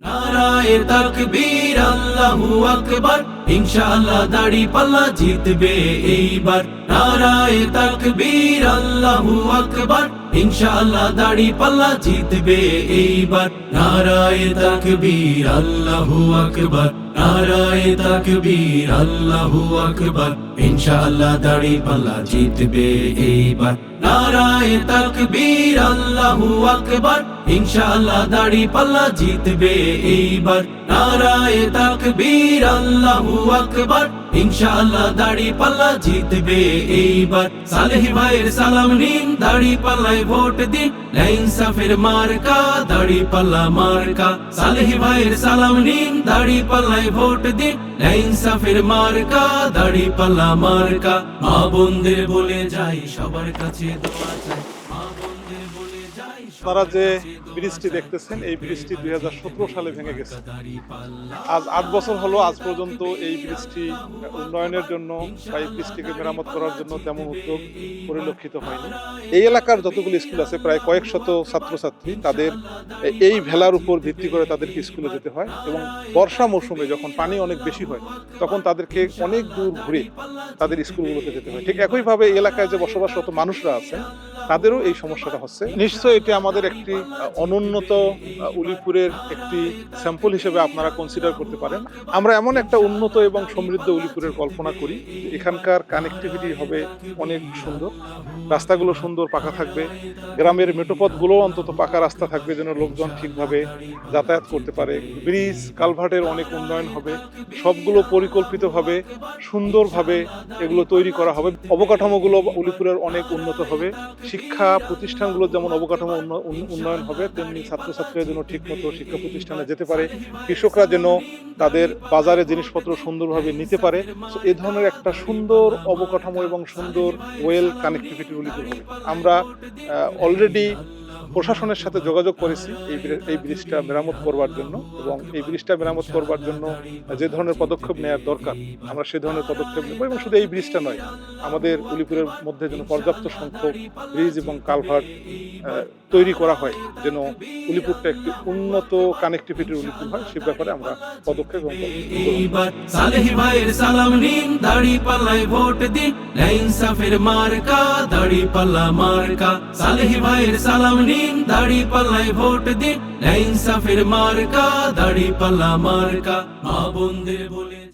নারায়ে তাকবীর, আল্লাহু আকবার। ইনশাআল্লাহ দাড়ি পাল্লা জিতবে এইবার। নারায়ে তাকবীর, আল্লাহু আকবার। ইনশাআল্লাহ দাড়ি পাল্লা জিতবে এইবার। নারায়ে তাকবীর, আল্লাহু আকবার। নারায়ে তাকবীর, আল্লাহু আকবার। ইনশাআল্লাহ দাড়ি পাল্লা জিতবে এইবার। নারায়ে তাকবীর, আল্লাহু আকবার। ইনশাআল্লাহ দাড়ি পাল্লা জিতবে এইবার। নারায়ে তাকবীর, আল্লাহু আকবার। ইনশাআল্লাহ দাড়ি পাল্লা জিতবে এইবার। সালেহ ভাইয়ের সালাম নিন, দাড়ি পাল্লায় ভোট দিন। লাইন সাফের মার্কা, দাড়ি পাল্লা মার্কা। সালেহ ভাইয়ের সালাম নিন, দাড়ি পাল্লায় ভোট দিন। লাইন সাফের মার্কা, দাড়ি পাল্লা মার্কা। মা বোনদের বলে যাই, সবার কাছে দোয়া চাই। আপনারা যে ব্রিজটি দেখতেছেন, এই ব্রিজটি দুই সালে ভেঙে গেছে। আজ আট বছর হলো, আজ পর্যন্ত এই ব্রিজটি উন্নয়নের জন্য বা এই ব্রিজটিকে মেরামত করার জন্য তেমন উদ্যোগ পরিলক্ষিত হয়নি। এই এলাকার যতগুলো স্কুল আছে, প্রায় কয়েক শত ছাত্রছাত্রী, তাদের এই ভেলার উপর ভিত্তি করে তাদেরকে স্কুলে যেতে হয় এবং বর্ষা মৌসুমে যখন পানি অনেক বেশি হয়, তখন তাদেরকে অনেক দূর ঘুরে তাদের স্কুলগুলোতে যেতে হয়। ঠিক একইভাবে এই এলাকায় যে বসবাসরত মানুষরা আছেন তাদেরও এই সমস্যাটা হচ্ছে। নিশ্চয়ই এটি আমাদের একটি অনুন্নত উলিপুরের একটি স্যাম্পল হিসেবে আপনারা কনসিডার করতে পারেন। আমরা এমন একটা উন্নত এবং সমৃদ্ধ উলিপুরের কল্পনা করি এখানকার কানেক্টিভিটি হবে অনেক সুন্দর। রাস্তাগুলো সুন্দর, পাকা থাকবে। গ্রামের মেটোপথগুলো অন্তত পাকা রাস্তা থাকবে যেন লোকজন ঠিকভাবে যাতায়াত করতে পারে। ব্রিজ, কালভার্টের অনেক উন্নয়ন হবে। সবগুলো পরিকল্পিতভাবে সুন্দরভাবে এগুলো তৈরি করা হবে। অবকাঠামোগুলো উলিপুরের অনেক উন্নত হবে। শিক্ষা প্রতিষ্ঠানগুলোর যেমন অবকাঠামো উন্ন- উন্ন- উন্নয়ন হবে, তেমনি ছাত্রছাত্রীরা যেন ঠিকমতো শিক্ষা প্রতিষ্ঠানে যেতে পারে। কৃষকরা যেন তাদের বাজারে জিনিসপত্র সুন্দরভাবে নিতে পারে। এ ধরনের একটা সুন্দর অবকাঠামো এবং সুন্দর ওয়েল কানেক্টিভিটি আমরা অলরেডি প্রশাসনের সাথে যোগাযোগ করেছি এই এই ব্রিজটা মেরামত করবার জন্য এবং এই ব্রিজটা মেরামত করবার জন্য যে ধরনের পদক্ষেপ নেওয়ার দরকার, আমরা সে ধরনের পদক্ষেপ নেব এবং শুধু এই ব্রিজটা নয়, আমাদের উলিপুরের মধ্যে যেন পর্যাপ্ত সংখ্যক ব্রিজ এবং কালভার্ট তৈরি করা হয়, যেন উলিপুরটা একটি উন্নত কানেক্টিভিটির উলিপুর হয়, সে ব্যাপারে আমরা পদক্ষেপ এবং সাফের মার্কা মার্কা। সালেহ ভাইয়ের সালাম নিন দাড়ি পাল্লায় ভোট দিন লাইন সাফের মার্কা দাড়ি পাল্লা মার্কা মা বন্ধের বলে